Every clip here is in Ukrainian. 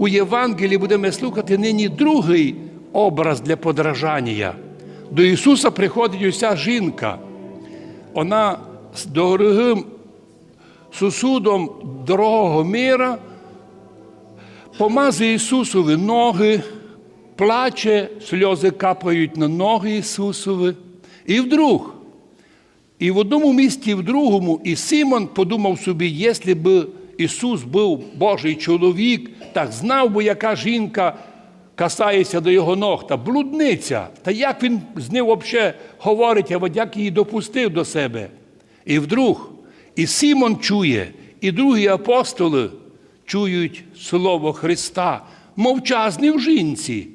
у Євангелії будемо слухати нині другий образ для подражання. До Ісуса приходить уся жінка. Вона з дорогим сусудом дорогого мира помазує Ісусові ноги, плаче, сльози капають на ноги Ісусові. І вдруг, і в одному місті, і в другому, і Симон подумав собі, якщо б Ісус був Божий чоловік, так знав би, яка жінка касається до його ног, та блудниця. Та як він з ним взагалі говорить, або як її допустив до себе. І вдруг і Симон чує, і другі апостоли чують слово Христа, мовчазні в жінці.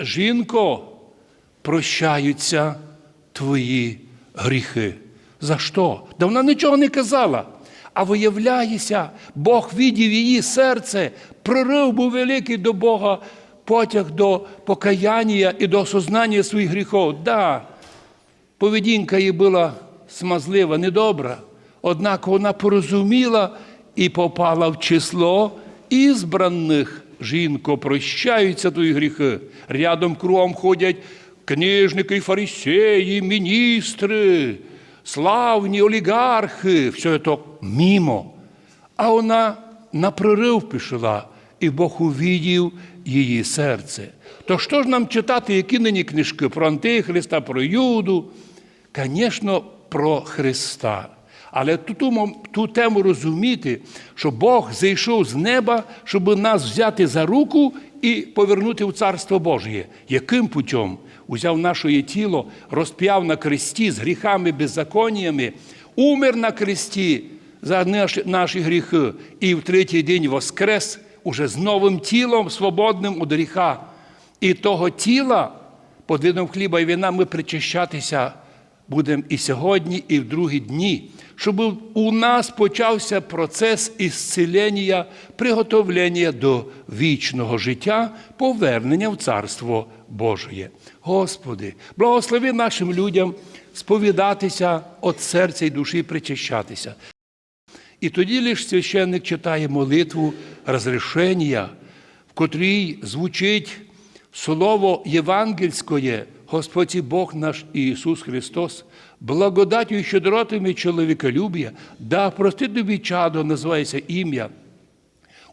Жінко, прощаються твої гріхи. За що? Да вона нічого не казала. А виявляється, Бог видів її серце, прорив був великий до Бога, потяг до покаяння і до осознання своїх гріхів. Да, поведінка її була смазлива, недобра. Однак вона порозуміла і попала в число ізбраних. Жінко, прощаються твої гріхи. Рядом кругом ходять книжники, фарисеї, міністри, славні олігархи. Все це мімо. А вона на прорив пішла, і Бог увидів її серце. То що ж нам читати, які нині книжки про Антихриста, про Юду? Звісно, про Христа. Але ту, ту, тему розуміти, що Бог зайшов з неба, щоб нас взяти за руку і повернути в Царство Божє. Яким путем? Узяв наше тіло, розп'яв на кресті з гріхами, беззаконнями, умер на кресті за наші, наші гріхи, і в третій день воскрес уже з новим тілом, свободним від гріха. І того тіла, під видом хліба і вина, ми причащатися будемо і сьогодні, і в другі дні, щоб у нас почався процес ісцілення, приготовлення до вічного життя, повернення в Царство Божє. Господи, благослови нашим людям сповідатися від серця і душі причащатися. І тоді лиш священник читає молитву розрішення, в котрій звучить слово євангельське, Господь і Бог наш Ісус Христос, благодаттю і щедротами чоловіколюбія, да прости тобі чадо, називається ім'я.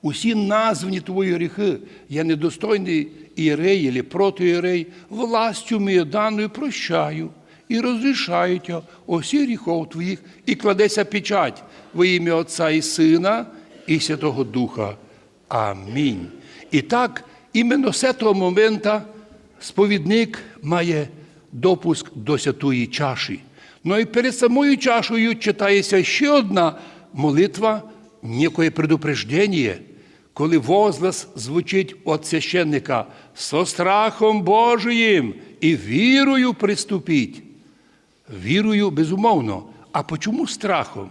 Усі названі твої гріхи, я недостойний ієрей, або протиєрей, властю мою даною прощаю і розрішаю тя усі гріхов твоїх, і кладеться печать во ім'я Отця і Сина і Святого Духа. Амінь. І так, іменно з цього моменту сповідник має допуск до святої чаші. Ну і перед самою чашею читається ще одна молитва, некое предупреждення, коли возглас звучить від священника «Со страхом Божиїм і вірою приступіть». Вірою, безумовно. А почому страхом?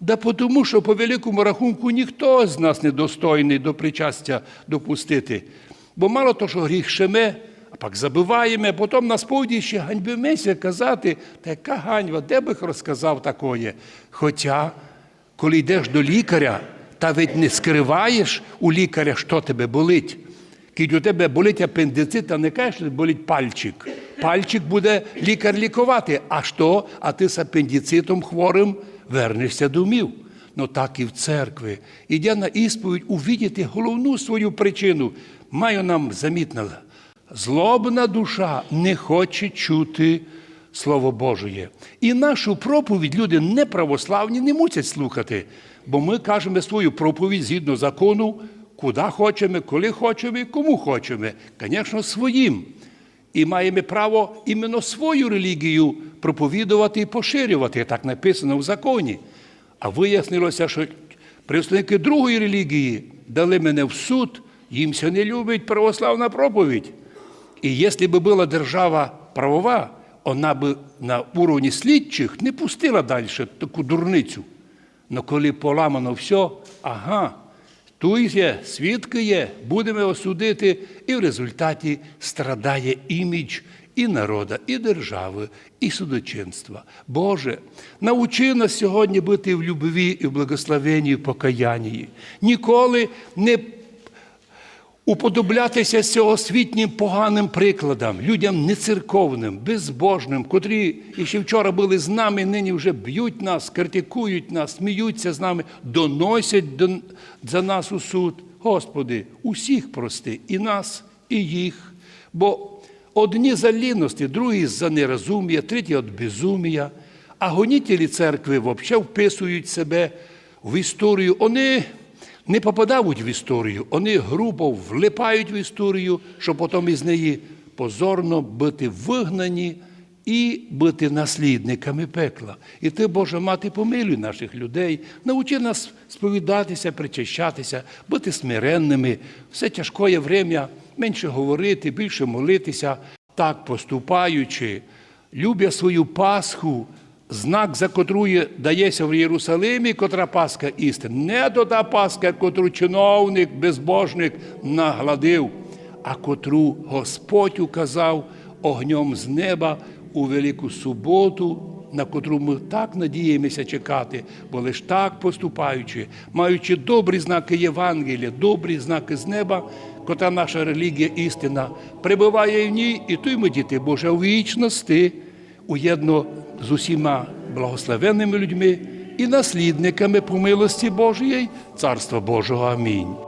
Да тому, що по великому рахунку ніхто з нас не достойний до причастя допустити. Бо мало того, що гріх шеме, а пак забиваємо, а потім на сповіді ще ганьбимося казати, та яка ганьба, де би розказав такое? Хоча, коли йдеш до лікаря, та ведь не скриваєш у лікаря, що тебе болить. Кіть у тебе болить апендицит, а не кажеш, що болить пальчик. Пальчик буде лікар лікувати. А що? А ти з апендицитом хворим вернешся домів. Ну так і в церкві. Ідя на ісповідь увідіти головну свою причину. Маю нам замітно. Злобна душа не хоче чути Слово Божє. І нашу проповідь люди неправославні не мусять слухати, бо ми кажемо свою проповідь згідно закону, куди хочемо, коли хочемо і кому хочемо. Звісно, своїм. І маємо право іменно свою релігію проповідувати і поширювати, так написано в законі. А вияснилося, що представники другої релігії дали мене в суд, їм не любить православна проповідь. І якщо б була держава правова, вона б на уровні слідчих не пустила далі таку дурницю. Но коли поламано все, ага, тут є, свідки є, будемо осудити, і в результаті страдає імідж і народа, і держави, і судочинства. Боже, научи нас сьогодні бути в любові і в благословенні, і в покаянні. Ніколи не уподоблятися сьогосвітнім поганим прикладам, людям нецерковним, безбожним, котрі ще вчора були з нами, нині вже б'ють нас, критикують нас, сміються з нами, доносять до, за нас у суд. Господи, усіх прости, і нас, і їх. Бо одні за лінності, другі за нерозум'я, треті від безумія, а гонітелі церкви взагалі вписують себе в історію. Вони не попадають в історію, вони грубо влипають в історію, щоб потім із неї позорно бути вигнані і бути наслідниками пекла. І ти, Боже мати, помилуй наших людей, научи нас сповідатися, причащатися, бути смиренними, все тяжкое время, менше говорити, більше молитися, так поступаючи, любя свою Пасху, знак, за котру є- дається в Єрусалимі, котра Пасха істина. Не то та Пасха, котру чиновник, безбожник нагладив, а котру Господь указав огнем з неба у Велику суботу, на котру ми так надіємося чекати, бо лиш так поступаючи, маючи добрі знаки Євангелія, добрі знаки з неба, котра наша релігія істина прибуває в ній, і то й ми, діти Боже, у вічності уєдно з усіма благословенними людьми і наслідниками по милості Божої, Царства Божого. Амінь.